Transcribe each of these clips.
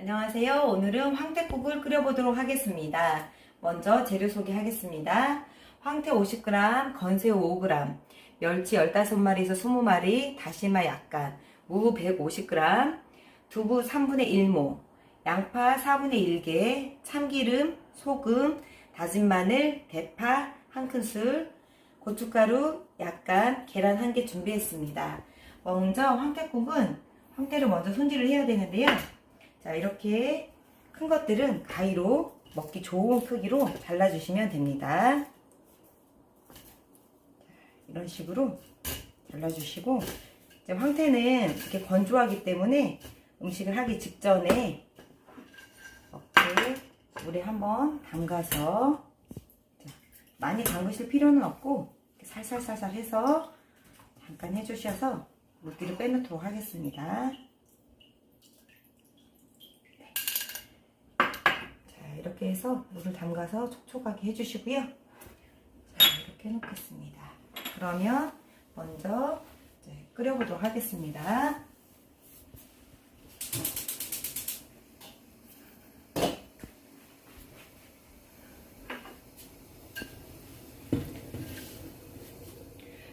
안녕하세요. 오늘은 황태국을 끓여보도록 하겠습니다. 먼저 재료 소개하겠습니다. 황태 50g, 건새우 5g, 멸치 15마리에서 20마리, 다시마 약간, 무 150g, 두부 3분의 1모, 양파 4분의 1개, 참기름, 소금, 다진 마늘, 대파 1큰술, 고춧가루 약간, 계란 1개 준비했습니다. 먼저 황태국은 황태를 먼저 손질을 해야 되는데요. 자, 이렇게 큰 것들은 가위로 먹기 좋은 크기로 잘라주시면 됩니다. 자, 이런 식으로 잘라주시고, 이제 황태는 이렇게 건조하기 때문에 음식을 하기 직전에 이렇게 물에 한번 담가서 자, 많이 담그실 필요는 없고 살살살살 해서 잠깐 해주셔서 물기를 빼놓도록 하겠습니다. 자, 이렇게 해서 물을 담가서 촉촉하게 해주시고요. 자, 이렇게 해놓겠습니다. 그러면 먼저 끓여보도록 하겠습니다.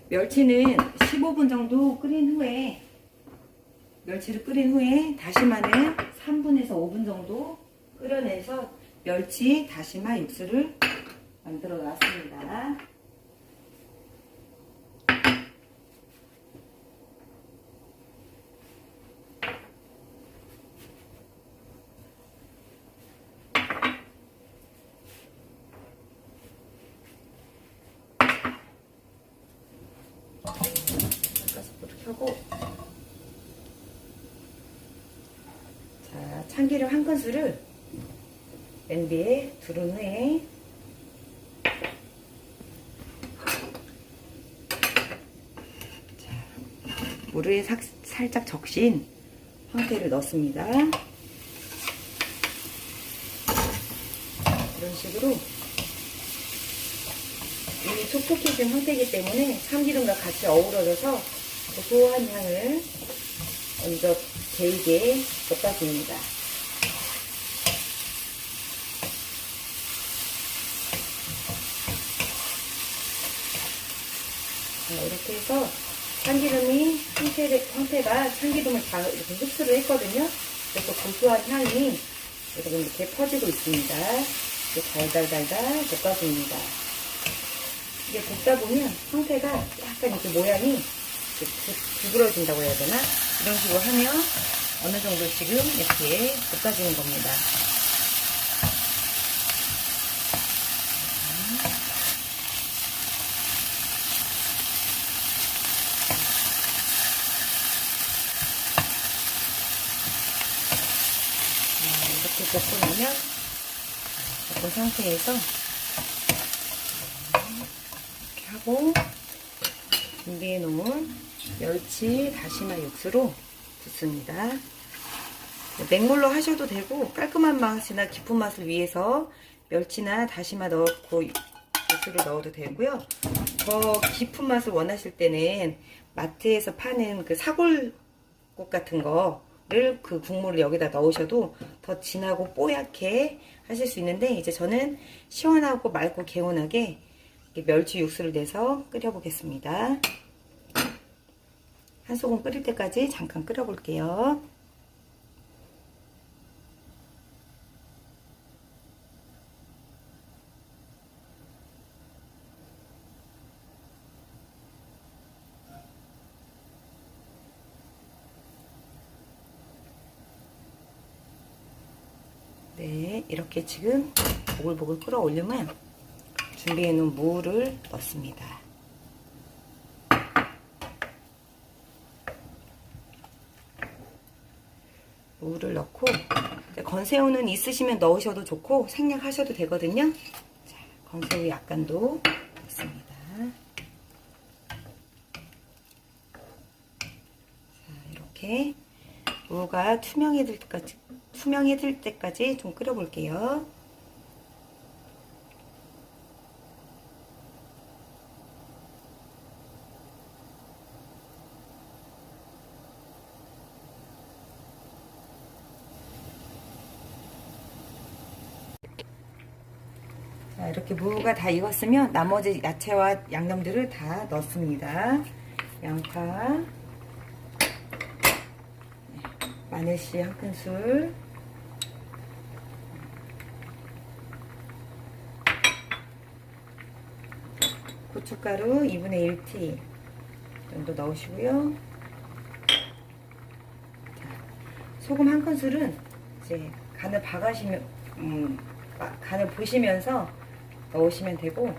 멸치는 15분 정도 끓인 후에 멸치를 끓인 후에 다시마는 3분에서 5분 정도 끓여내서 멸치 다시마 육수를 만들어 놨습니다. 자 참기름 한 큰술을 냄비에 두른 후에 자, 물에 삭- 살짝 적신 황태를 넣습니다. 이런 식으로 이미 촉촉해진 황태이기 때문에 참기름과 같이 어우러져서 고소한 향을 먼저 데이게 볶아줍니다. 자, 이렇게 해서 참기름이 황태, 황태가 참기름을 다 이렇게 흡수를 했거든요. 그래서 고소한 향이 여러분 이렇게 퍼지고 있습니다. 달달달달 볶아줍니다. 이게 볶다 보면 황태가 약간 이렇게 모양이 구부러진다고 해야 되나? 이런 식으로 하면 어느 정도 지금 이렇게 볶아지는 겁니다. 자, 이렇게 볶고 나면 볶은 상태에서 이렇게 하고 준비해 놓은 멸치 다시마 육수로 붓습니다. 맹물로 하셔도 되고 깔끔한 맛이나 깊은 맛을 위해서 멸치나 다시마 넣고 육수를 넣어도 되고요. 더 깊은 맛을 원하실 때는 마트에서 파는 그 사골국 같은 거를 그 국물을 여기다 넣으셔도 더 진하고 뽀얗게 하실 수 있는데 이제 저는 시원하고 맑고 개운하게 멸치 육수를 내서 끓여 보겠습니다. 한 소금 끓일 때까지 잠깐 끓여 볼게요. 네, 이렇게 지금 보글보글 끓어올리면 준비해 놓은 무를 넣습니다. 무를 넣고 건새우는 있으시면 넣으셔도 좋고 생략하셔도 되거든요. 자, 건새우 약간도 넣습니다. 자, 이렇게 무가 투명해질 때까지 투명해질 때까지 좀 끓여볼게요. 이렇게 무가 다 익었으면 나머지 야채와 양념들을 다 넣습니다. 양파, 마늘씨 한 큰술, 고춧가루 2분의 1티 정도 넣으시고요. 자, 소금 한 큰술은 이제 간을 봐가시면 음, 아, 간을 보시면서 넣으시면 되고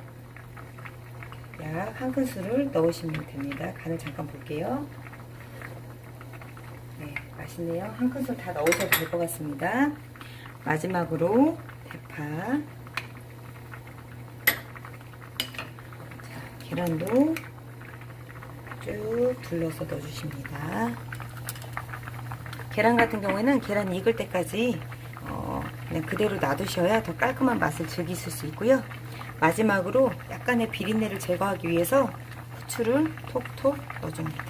약 한 큰술을 넣으시면 됩니다. 간을 잠깐 볼게요. 네, 맛있네요. 한 큰술 다 넣으셔도 될 것 같습니다. 마지막으로 대파 계란도 쭉 둘러서 넣어주십니다. 계란 같은 경우에는 계란 익을 때까지 어, 그냥 그대로 놔두셔야 더 깔끔한 맛을 즐기실 수 있고요. 마지막으로 약간의 비린내를 제거하기 위해서 후추를 톡톡 넣어줍니다.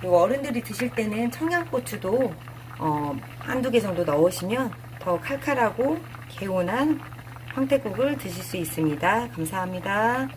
그리고 어른들이 드실 때는 청양고추도 어, 한두 개 정도 넣으시면 더 칼칼하고 개운한 황태국을 드실 수 있습니다. 감사합니다.